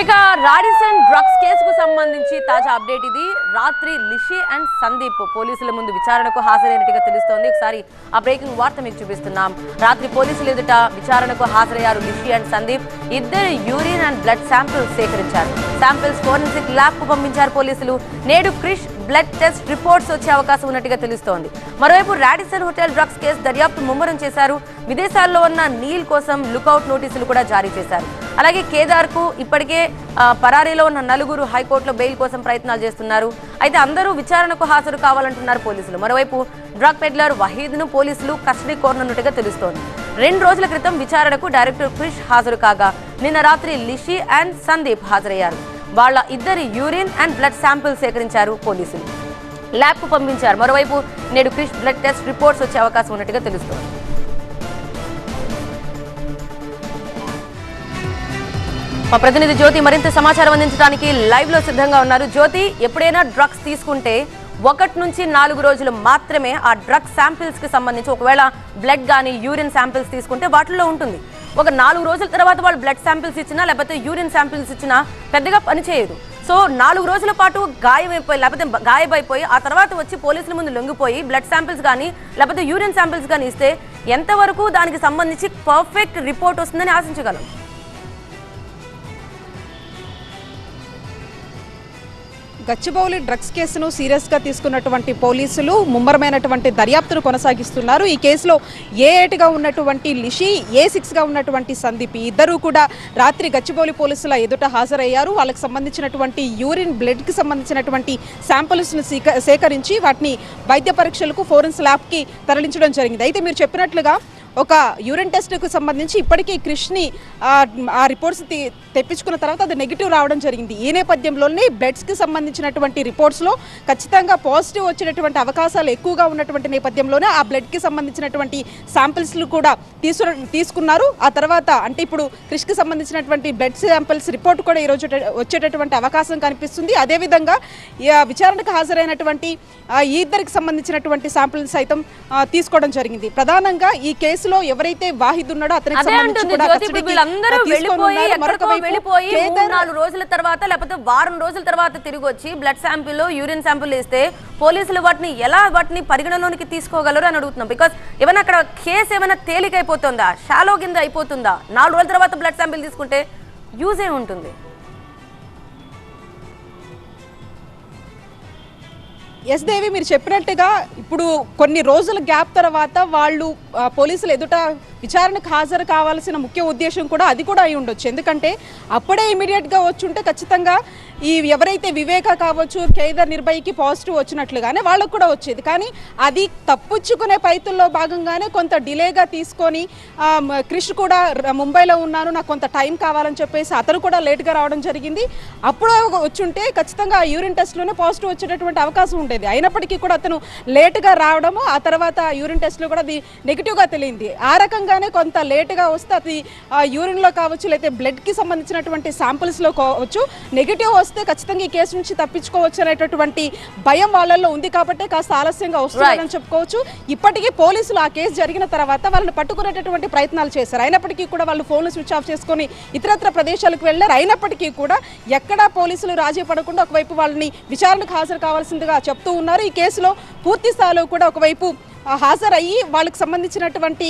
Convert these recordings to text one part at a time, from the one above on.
ఇక Radisson drugs కేసుకు సంబంధించి తాజా అప్డేట్ ఇది. రాత్రి లిషి అండ్ సందీప్ పోలీసుల ముందు విచారణకు హాజరైనట్టుగా తెలుస్తోంది. ఒకసారి ఆ బ్రేకింగ్ వార్త మీకు చూపిస్తున్నాం. రాత్రి పోలీసులు ఎదుట విచారణకు హాజరయ్యారు లిషి అండ్ సందీప్. ఇద్దరు యూరిన్ అండ్ బ్లడ్ శాంపిల్స్ సేకరించారు. శాంపిల్స్ ఫోరెన్సిక్ ల్యాబ్కు పంపించారు పోలీసులు. నేడు క్రిష్ బ్లడ్ టెస్ట్ రిపోర్ట్స్ వచ్చే అవకాశం ఉన్నట్టుగా తెలుస్తోంది. మరోవైపు రాడిసన్ హోటల్ డ్రగ్స్ కేసు దర్యాప్తు ముమ్మరం చేశారు. విదేశాల్లో ఉన్న నీల్ కోసం లుకౌట్ నోటీసులు కూడా జారీ చేశారు. అలాగే కేదార్కు ఇప్పటికే పరారీలో ఉన్న నలుగురు హైకోర్టులో బెయిల్ కోసం ప్రయత్నాలు చేస్తున్నారు. అయితే అందరూ విచారణకు హాజరు కావాలంటున్నారు పోలీసులు. మరోవైపు డ్రగ్ పెడ్లర్ వహీద్ను పోలీసులు కస్టడీ కోరనున్నట్టుగా తెలుస్తోంది. రెండు రోజుల క్రితం విచారణకు డైరెక్టర్ క్రిష్ హాజరు కాగా నిన్న రాత్రి లిషి అండ్ సందీప్ హాజరయ్యారు. వాళ్ళ ఇద్దరి యూరిన్ అండ్ బ్లడ్ శాంపిల్ సేకరించారు పోలీసులు. ల్యాబ్కు పంపించారు. మరోవైపు నేడు క్రిష్ బ్లడ్ టెస్ట్ రిపోర్ట్స్ వచ్చే అవకాశం ఉన్నట్టుగా తెలుస్తోంది. మా ప్రతినిధి జ్యోతి మరింత సమాచారం అందించడానికి లైవ్లో సిద్ధంగా ఉన్నారు. జ్యోతి ఎప్పుడైనా డ్రగ్స్ తీసుకుంటే ఒకటి నుంచి నాలుగు రోజులు మాత్రమే ఆ డ్రగ్ శాంపిల్స్కి సంబంధించి ఒకవేళ బ్లడ్ కానీ యూరిన్ శాంపిల్స్ తీసుకుంటే వాటిల్లో ఉంటుంది. ఒక నాలుగు రోజుల తర్వాత వాళ్ళు బ్లడ్ శాంపిల్స్ ఇచ్చినా లేకపోతే యూరిన్ శాంపిల్స్ ఇచ్చినా పెద్దగా పనిచేయదు సో నాలుగు రోజుల పాటు గాయమైపోయి లేకపోతే గాయమైపోయి ఆ తర్వాత వచ్చి పోలీసుల ముందు లొంగిపోయి బ్లడ్ శాంపిల్స్ కానీ లేకపోతే యూరిన్ శాంపిల్స్ కానీ ఇస్తే ఎంతవరకు దానికి సంబంధించి పర్ఫెక్ట్ రిపోర్ట్ వస్తుందని ఆశించగలం. గచ్చిబౌలి డ్రగ్స్ కేసును సీరియస్గా తీసుకున్నటువంటి పోలీసులు ముమ్మరమైనటువంటి దర్యాప్తును కొనసాగిస్తున్నారు. ఈ కేసులో ఏ ఏటుగా ఉన్నటువంటి లిషి ఏ సిక్స్గా ఉన్నటువంటి సందీప్ ఇద్దరూ కూడా రాత్రి గచ్చిబౌలి పోలీసుల ఎదుట హాజరయ్యారు. వాళ్ళకి సంబంధించినటువంటి యూరిన్ బ్లడ్కి సంబంధించినటువంటి శాంపుల్స్ను సేకరించి వాటిని వైద్య పరీక్షలకు ఫోరెన్స్ ల్యాబ్కి తరలించడం జరిగింది. అయితే మీరు చెప్పినట్లుగా ఒక యూరిన్ టెస్ట్కు సంబంధించి ఇప్పటికీ క్రిష్ని ఆ, రిపోర్ట్స్ తెప్పించుకున్న తర్వాత అది నెగిటివ్ రావడం జరిగింది. ఈ నేపథ్యంలోనే బ్లడ్స్కి సంబంధించినటువంటి రిపోర్ట్స్లో ఖచ్చితంగా పాజిటివ్ వచ్చేటటువంటి అవకాశాలు ఎక్కువగా ఉన్నటువంటి నేపథ్యంలోనే ఆ బ్లడ్కి సంబంధించినటువంటి శాంపిల్స్లు కూడా తీసు తీసుకున్నారు. ఆ తర్వాత అంటే ఇప్పుడు క్రిష్కి సంబంధించినటువంటి బ్లడ్ శాంపిల్స్ రిపోర్ట్ కూడా ఈరోజు వచ్చేటటువంటి అవకాశం కనిపిస్తుంది. అదేవిధంగా విచారణకు హాజరైనటువంటి ఈ ఇద్దరికి సంబంధించినటువంటి శాంపిల్స్ సైతం తీసుకోవడం జరిగింది. ప్రధానంగా ఈ కేసు కేసులో ఎవరైతే వాహిద్ ఉన్నాడో అతనికి నాలుగు రోజుల తర్వాత లేకపోతే వారం రోజుల తర్వాత తిరిగి వచ్చి బ్లడ్ శాంపిల్ యూరిన్ శాంపిల్ ఇస్తే పోలీసులు వాటిని ఎలా వాటిని పరిగణలోనికి తీసుకోగలరు అని అడుగుతున్నాం. బికాస్ ఏమైనా అక్కడ కేసు ఏమైనా తేలికైపోతుందా? షాలో కింద అయిపోతుందా? నాలుగు రోజుల తర్వాత బ్లడ్ శాంపిల్ తీసుకుంటే యూజ్ ఏ ఉంటుంది. ఎస్ దేవి మీరు చెప్పినట్టుగా ఇప్పుడు కొన్ని రోజుల గ్యాప్ తర్వాత వాళ్ళు పోలీసులు ఎదుట విచారణకు హాజరు కావాల్సిన ముఖ్య ఉద్దేశం కూడా అది కూడా అయి ఉండొచ్చు. ఎందుకంటే అప్పుడే ఇమీడియట్గా వచ్చుంటే ఖచ్చితంగా ఈ ఎవరైతే వివేక కావచ్చు కేదర్ నిర్భయకి పాజిటివ్ వచ్చినట్లుగానే వాళ్ళకు కూడా వచ్చేది. కానీ అది తప్పించుకునే పైతుల్లో భాగంగానే కొంత డిలేగా తీసుకొని క్రిష్ కూడా ముంబైలో ఉన్నాను నాకు కొంత టైం కావాలని చెప్పేసి అతను కూడా లేట్గా రావడం జరిగింది. అప్పుడు వచ్చుంటే ఖచ్చితంగా యూరిన్ టెస్ట్లోనే పాజిటివ్ వచ్చేటటువంటి అవకాశం ఉండేది. అయినప్పటికీ కూడా అతను లేట్గా రావడము ఆ తర్వాత యూరిన్ టెస్ట్లో కూడా అది నెగిటివ్గా తెలియంది. ఆ రకంగా రకంగానే కొంత లేట్గా వస్తే అది యూరిన్లో కావచ్చు లేకపోతే బ్లడ్కి సంబంధించినటువంటి శాంపిల్స్లో కావచ్చు. నెగిటివ్ వస్తే ఖచ్చితంగా ఈ కేసు నుంచి తప్పించుకోవచ్చు అనేటటువంటి భయం వాళ్ళల్లో ఉంది కాబట్టి కాస్త ఆలస్యంగా వస్తుందని చెప్పుకోవచ్చు. ఇప్పటికీ పోలీసులు ఆ కేసు జరిగిన తర్వాత వాళ్ళని పట్టుకునేటటువంటి ప్రయత్నాలు చేశారు. అయినప్పటికీ కూడా వాళ్ళు ఫోన్లు స్విచ్ ఆఫ్ చేసుకొని ఇతరత్ర ప్రదేశాలకు వెళ్ళారు. అయినప్పటికీ కూడా ఎక్కడా పోలీసులు రాజీ పడకుండా ఒకవైపు వాళ్ళని విచారణకు హాజరు కావాల్సిందిగా చెప్తూ ఉన్నారు. ఈ కేసులో పూర్తి స్థాయిలో కూడా ఒకవైపు హాజరయ్యి వాళ్ళకి సంబంధించినటువంటి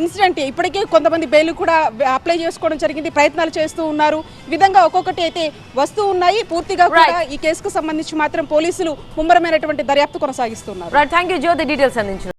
ఇన్సిడెంట్ ఇప్పటికే కొంతమంది బెయిల్ కూడా అప్లై చేసుకోవడం జరిగింది ప్రయత్నాలు చేస్తూ ఉన్నారు. విధంగా ఒక్కొక్కటి అయితే వస్తూ ఉన్నాయి. పూర్తిగా కూడా ఈ కేసుకు సంబంధించి మాత్రం పోలీసులు ముమ్మరమైనటువంటి దర్యాప్తు కొనసాగిస్తున్నారు. Thank you Jyothi details